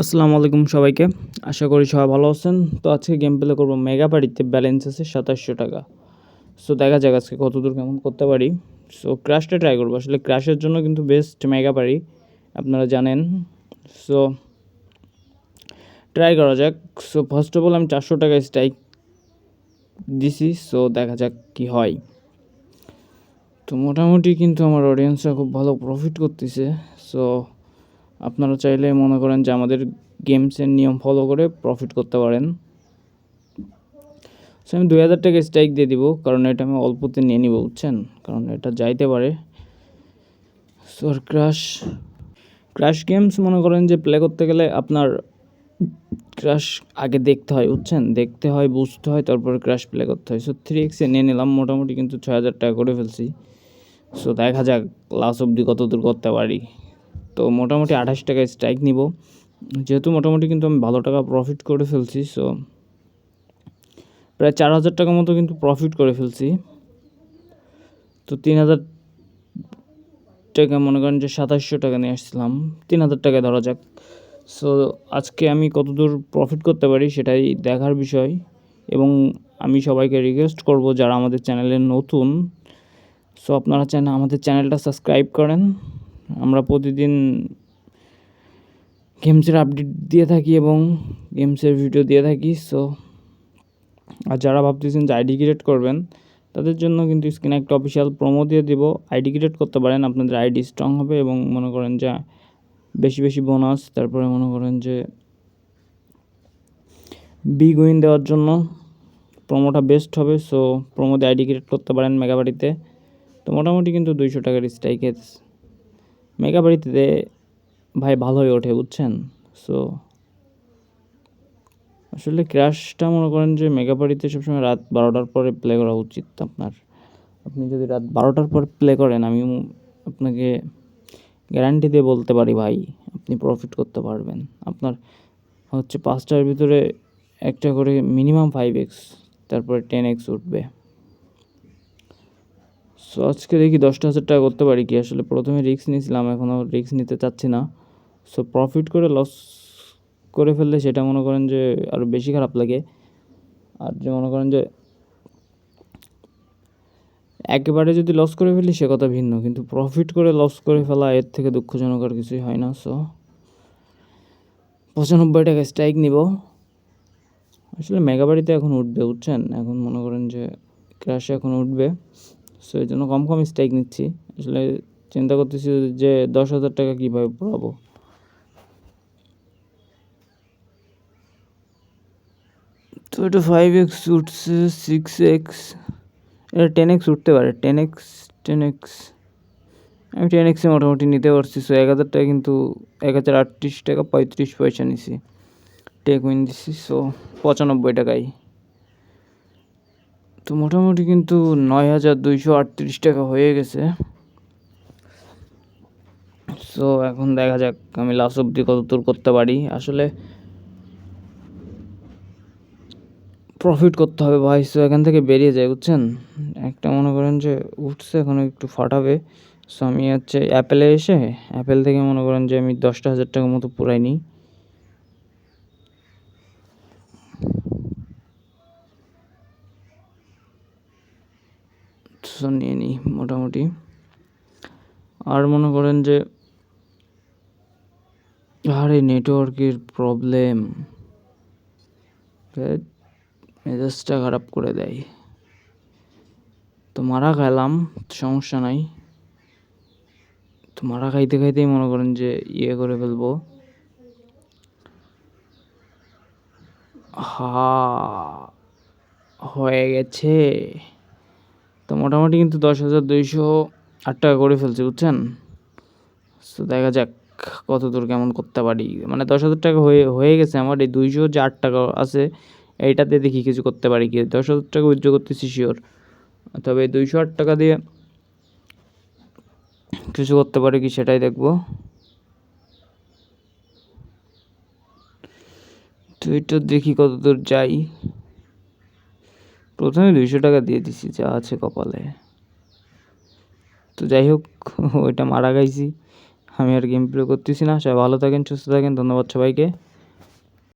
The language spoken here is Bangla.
আসসালামু আলাইকুম সবাইকে। আশা করি সবাই ভালো আছেন। তো আজকে গেম প্লে করব মেগা বাড়িতে ব্যালেন্স আছে সাতাশশো টাকা। সো দেখা যাক আজকে কত দূর কেমন করতে পারি। সো ক্রাশটা ট্রাই করব। আসলে ক্রাশের জন্য কিন্তু বেস্ট মেগা বাড়ি, আপনারা জানেন। সো ট্রাই করা যাক। সো ফার্স্ট অফ অল আমি চারশো টাকা স্ট্রাইক দিছি। সো দেখা যাক কি হয়। তো মোটামুটি কিন্তু আমার অডিয়েন্সরা খুব ভালো প্রফিট করতেছে। সো আপনারা চাইলে মনে করেন যে আমাদের গেমসের নিয়ম ফলো করে প্রফিট করতে পারেন। সো আমি দুই হাজার টাকা স্ট্রাইক দিয়ে দিব, কারণ এটা আমি অল্পতে নিয়ে নিব, বুঝছেন? কারণ এটা যাইতে পারে। সো আর ক্রাশ ক্রাশ গেমস মনে করেন যে প্লে করতে গেলে আপনার ক্রাশ আগে দেখতে হয়, বুঝছেন? দেখতে হয়, বুঝতে হয়, তারপরে ক্রাশ প্লে করতে হয়। সো থ্রি এক্সে নিয়ে নিলাম, মোটামুটি কিন্তু ছয় হাজার টাকা করে ফেলছি। সো দেখা যাক লাস্ট অব্দি কত দূর করতে পারি। তো মোটামুটি আঠাশ টাকায় স্ট্রাইক নিব। যেহেতু মোটামুটি কিন্তু আমি ভালো টাকা প্রফিট করে ফেলছি সো প্রায় চার হাজার টাকার মতো কিন্তু প্রফিট করে ফেলছি। তো তিন হাজার টাকা মনে করেন যে সাতাশশো টাকা নিয়ে আসছিলাম তিন হাজার টাকায় ধরা যাক। সো আজকে আমি কতদূর প্রফিট করতে পারি সেটাই দেখার বিষয়, এবং আমি সবাইকে রিকোয়েস্ট করব যারা আমাদের চ্যানেলে নতুন। সো আপনারা চান আমাদের চ্যানেলটা সাবস্ক্রাইব করেন। আমরা প্রতিদিন গেমসের আপডেট দিয়ে থাকি এবং গেমসের ভিডিও দিয়ে থাকি সো আর যারা ভাবতেছেন যে আইডি ক্রিয়েট করবেন, তাদের জন্য কিন্তু স্ক্রিনে একটা অফিসিয়াল প্রোমো দিয়ে দিব। আইডি ক্রিয়েট করতে পারেন, আপনাদের আইডি স্ট্রং হবে এবং মনে করেন যে বেশি বেশি বোনাস তারপরে মনে করেন যে বিগ উইন দেওয়ার জন্য প্রোমোটা বেস্ট হবে সো প্রোমোতে আইডি ক্রিয়েট করতে পারেন মেগাবাড়িতে তো মোটামুটি কিন্তু দুইশো টাকার স্ট্রাইকের মেগাবাড়িতে ভাই ভালোই ওঠে, বুঝছেন? সো আসলে ক্র্যাশটা মনে করেন যে মেগাবাড়িতে সবসময় রাত বারোটার পরে প্লে করা উচিত আপনার। আপনি যদি রাত বারোটার পর প্লে করেন, আমি আপনাকে গ্যারান্টি দিয়ে বলতে পারি ভাই, আপনি প্রফিট করতে পারবেন। আপনার হচ্ছে পাঁচটার ভিতরে একটা করে মিনিমাম ফাইভ এক্স তারপরে টেন এক্স উঠবে। সো আজকে দেখি দশটা হাজার টাকা করতে পারি কি? আসলে প্রথমে রিস্ক নিয়েছিলাম এখনও রিস্ক নিতে চাচ্ছি না। সো প্রফিট করে লস করে ফেললে সেটা মনে করেন যে আরও বেশি খারাপ লাগে। আর যে মনে করেন যে একেবারে যদি লস করে ফেলি সে কথা ভিন্ন, কিন্তু প্রফিট করে লস করে ফেলা এর থেকে দুঃখজনক আর কিছুই হয় না। সো পঁচানব্বই টাকা স্ট্রাইক নিব। আসলে মেগাবাড়িতে এখন উঠবে উঠছেন এখন মনে করেন যে ক্র্যাশে এখন উঠবে। সো এই জন্য কম কম স্ট্রাইক নিচ্ছি। আসলে চিন্তা করতেছি যে দশ হাজার টাকা কীভাবে পড়াবো তো এটা ফাইভ এক্স উঠছে সিক্স এক্স এটা টেন এক্স উঠতে পারে টেন এক্স টেন এক্স আমি টেন এক্সে মোটামুটি নিতে পারছি। সো এক হাজার টাকা কিন্তু এক হাজার আটত্রিশ টাকা পঁয়ত্রিশ পয়সা নিছি। টেক উইন দিছি সো পঁচানব্বই টাকায় তো মোটামুটি কিন্তু নয় হাজার দুইশো আটত্রিশ টাকা হয়ে গেছে। সো এখন দেখা যাক, আমি লাস্ট অব্দি কত দূর করতে পারি। আসলে প্রফিট করতে হবে ভাই সো এখান থেকে বেরিয়ে যায় বুঝছেন? একটা মনে করেন যে উঠছে, এখন একটু ফাটাবে। সো আমি হচ্ছে অ্যাপেলে এসে অ্যাপেল থেকে মনে করেন যে আমি দশটা হাজার টাকার মতো পুরাই নিই। সো নিয়ে নিই, মোটামুটি। আর মনে করেন যে, আরে নেটওয়ার্কের প্রবলেম মেজাজটা খারাপ করে দেয়। তো মারা খাইলাম সমস্যা নাই। তো মারা খাইতে খাইতেই মনে করেন যে ইয়ে করে ফেলব। হা, হয়ে গেছে। তো মোটামুটি কিন্তু দশ হাজার দুইশো আট টাকা করে ফেলছে, বুঝছেন? তো দেখা যাক কত দূর কেমন করতে পারি। মানে দশ হাজার টাকা হয়ে হয়ে গেছে আমার, এই দুইশো যে আট টাকা আছে, এইটাতে দেখি কিছু করতে পারি কি? দশ হাজার টাকা উইথড্র করতেছি শিওর তবে দুইশো আট টাকা দিয়ে কিছু করতে পারি কি সেটাই দেখব। তো এটা দেখি কত দূর যাই। প্রথমে দুইশো টাকা দিয়ে দিছি, যা আছে কপালে। তো যাই হোক, ওইটা মারা গাইছি আমি আর গেম প্লে করতেছি না। সবাই ভালো থাকেন, সুস্থ থাকেন। ধন্যবাদ সবাইকে।